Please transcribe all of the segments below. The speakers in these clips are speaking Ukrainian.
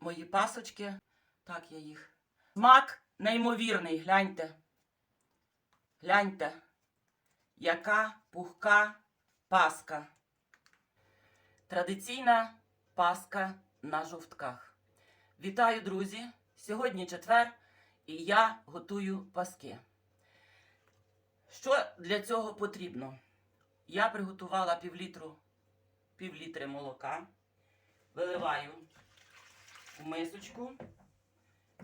мої пасочки. Так я їх. Смак неймовірний, гляньте. Гляньте, яка пухка паска. Традиційна паска на жовтках. Вітаю, друзі! Сьогодні четвер, і я готую паски. Що для цього потрібно? Я приготувала півлітру, півлітри молока. Виливаю в мисочку.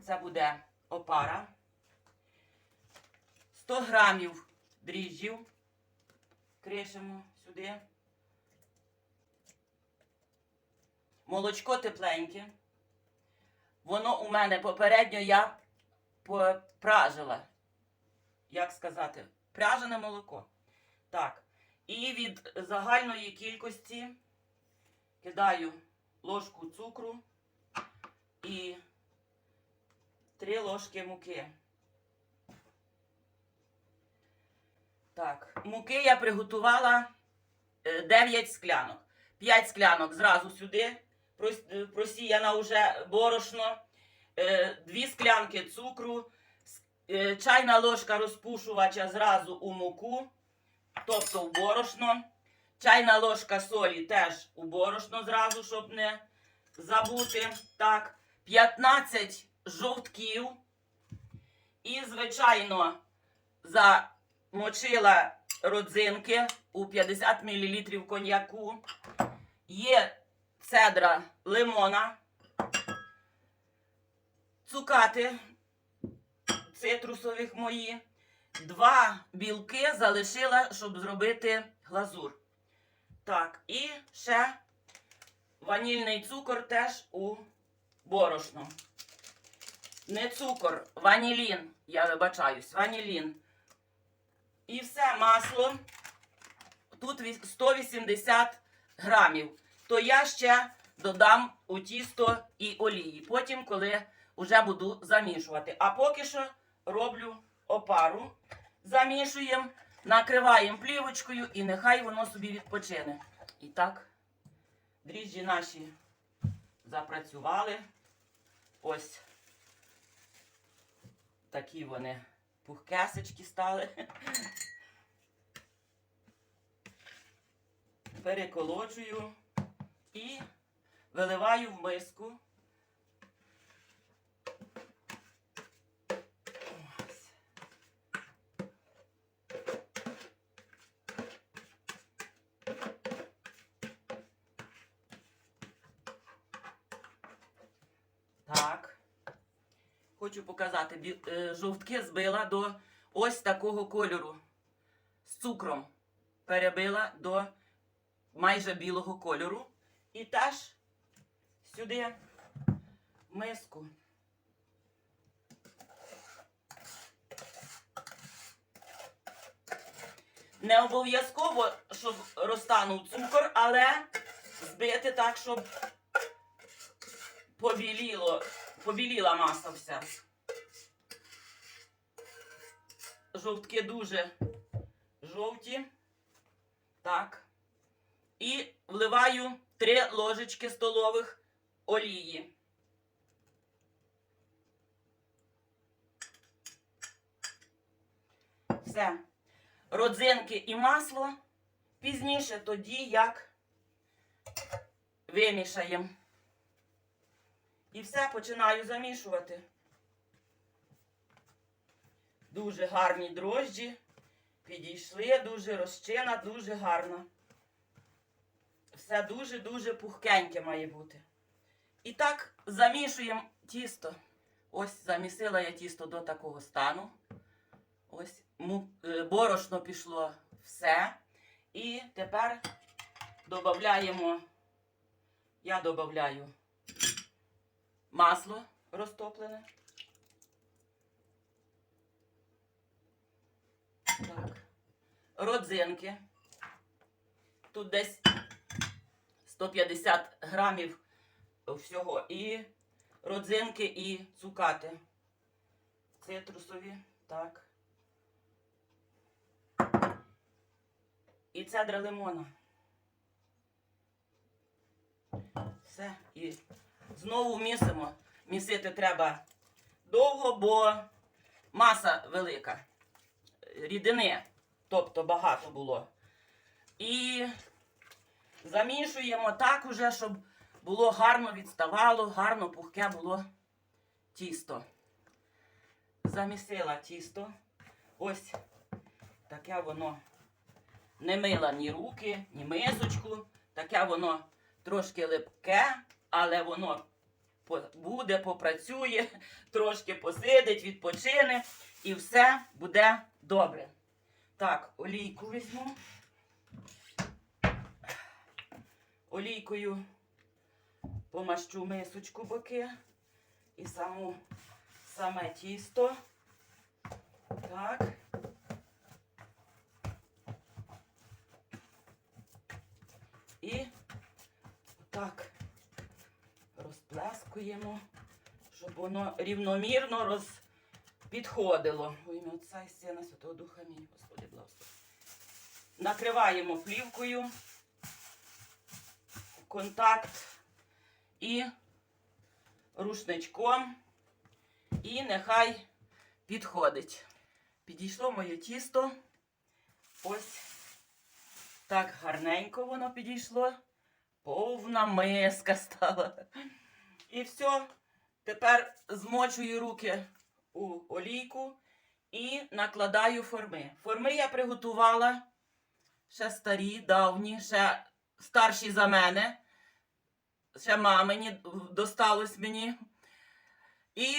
Це буде опара. 100 грамів дріжджів. Кришимо сюди. Молочко тепленьке. Воно у мене попередньо я попражила. Як сказати? Пряжене молоко. Так. І від загальної кількості кидаю ложку цукру і 3 ложки муки. Так, муки я приготувала 9 склянок. 5 склянок зразу сюди. е, Просіяна вже борошно. 2 склянки цукру. е, Чайна ложка розпушувача зразу у муку, тобто в борошно. Чайна ложка солі теж у борошно зразу, щоб не забути. Так, 15 жовтків. І, звичайно, замочила родзинки у 50 мл коньяку. Є цедра лимона, цукати цитрусових мої. Два білки залишила, щоб зробити глазур. Так, і ще ванільний цукор теж у борошно. Не цукор, ванілін. Я вибачаюсь, ванілін. І все масло. Тут 180 грамів. То я ще додам у тісто і олії. Потім, коли вже буду замішувати. А поки що роблю опару. Замішуємо, накриваємо плівочкою і нехай воно собі відпочине. І так, дріжджі наші запрацювали. Ось такі вони пухкесечки стали. Переколочую і виливаю в миску. Так. Хочу показати. Е, Жовтки збила до ось такого кольору. З цукром. Перебила до майже білого кольору. І теж сюди миску. Не обов'язково, щоб розтанув цукор, але збити так, щоб побіліло, побіліла маса вся. Жовтки дуже жовті. Так. І вливаю 3 ложечки столових олії. Все. Родзинки і масло пізніше тоді, як вимішаємо. І все починаю замішувати. Дуже гарні дрожджі. Підійшли, дуже розчина, дуже гарна. Все дуже-дуже пухкеньке має бути. І так замішуємо тісто. Ось замісила я тісто до такого стану. Ось е, борошно пішло все. І тепер додаємо, я додаю масло розтоплене. Так. Родзинки. Тут десь 150 грамів всього. І родзинки, і цукати. Цитрусові. Так. І цедра лимона. Все. І Знову місимо. Місити треба довго, бо маса велика. Рідини, тобто багато було. І замішуємо так уже, щоб було гарно відставало, гарно пухке було тісто. Замісила тісто. Ось таке воно не мила ні руки, ні мисочку. Таке воно трошки липке, але воно буде, попрацює, трошки посидить, відпочине і все буде добре. Так, олійку візьму. Олійкою помащу мисочку боки і саму, саме тісто. Так. І так розплескуємо, щоб воно рівномірно роз... підходило. Во ім'я Отця і Сина Святого Духа Амінь. Господи, благослови. Накриваємо плівкою, контакт і рушничком. І нехай підходить. Підійшло моє тісто. Ось так гарненько воно підійшло. Повна миска стала. І все. Тепер змочую руки у олійку і накладаю форми. Форми я приготувала ще старі, давні, ще старші за мене. Ще мамині досталось мені. І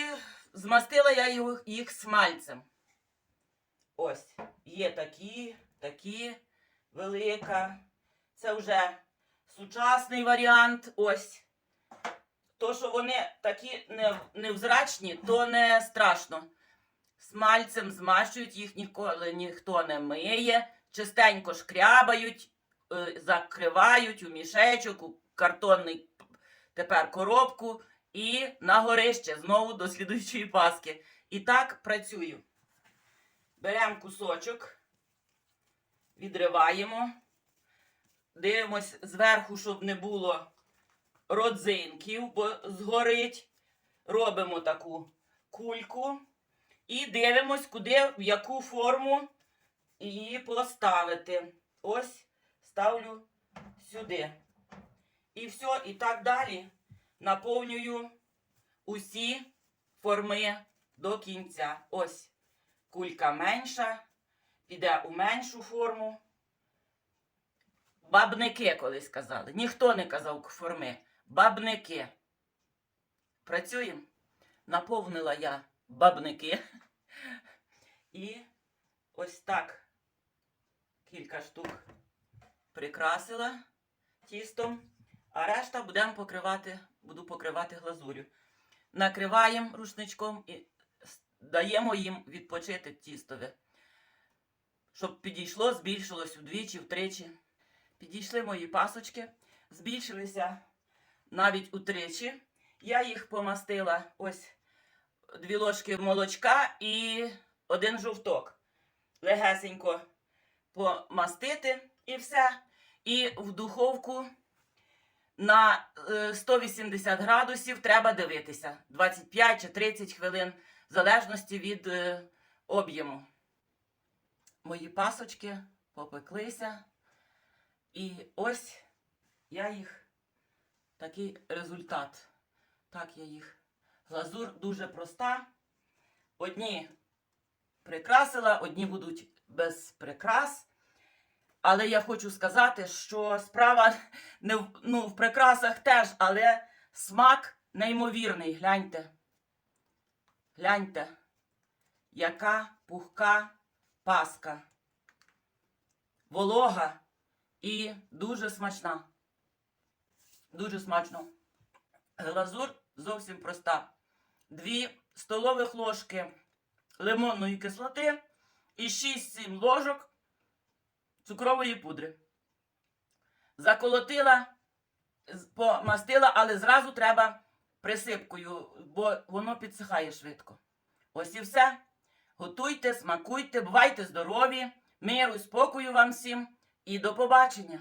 змастила я їх смальцем. Ось, є такі, такі, велика. Це вже сучасний варіант. Ось. То, що вони такі невзрачні, то не страшно. Смальцем змащують, їх ніколи ніхто не миє, чистенько шкрябають, е, закривають у мішечок, у картонний тепер коробку і на горище знову до слідуючої паски. І так працюю. Беремо кусочок, відриваємо, дивимось зверху, щоб не було родзинків, бо згорить. Робимо таку кульку і дивимось, куди, в яку форму її поставити. Ось ставлю сюди. І все, і так далі наповнюю усі форми до кінця. Ось кулька менша, піде у меншу форму. Бабники колись казали. Ніхто не казав форми. Бабники. Працюємо. Наповнила я бабники. І ось так кілька штук прикрасила тістом. А решта будемо покривати, буду покривати глазурю. Накриваємо рушничком і даємо їм відпочити тістове. Щоб підійшло, збільшилось вдвічі, втричі. Підійшли мої пасочки, збільшилися навіть утричі. Я їх помастила ось дві ложки молочка і один жовток. Легесенько помастити і все. І в духовку на е, 180 градусів треба дивитися 25 чи 30 хвилин, в залежності від е, об'єму. Мої пасочки попеклися. І ось я їх такий результат. Так я їх. Глазур дуже проста. Одні прикрасила, одні будуть без прикрас. Але я хочу сказати, що справа не в, ну, в прикрасах теж, але смак неймовірний. Гляньте. Гляньте, яка пухка паска. Волога і дуже смачна. Дуже смачно. Глазур зовсім проста. Дві столових ложки лимонної кислоти і 6-7 ложок цукрової пудри. Заколотила, помастила, але зразу треба присипкою, бо воно підсихає швидко. Ось і все. Готуйте, смакуйте, бувайте здорові, миру, спокою вам всім і до побачення!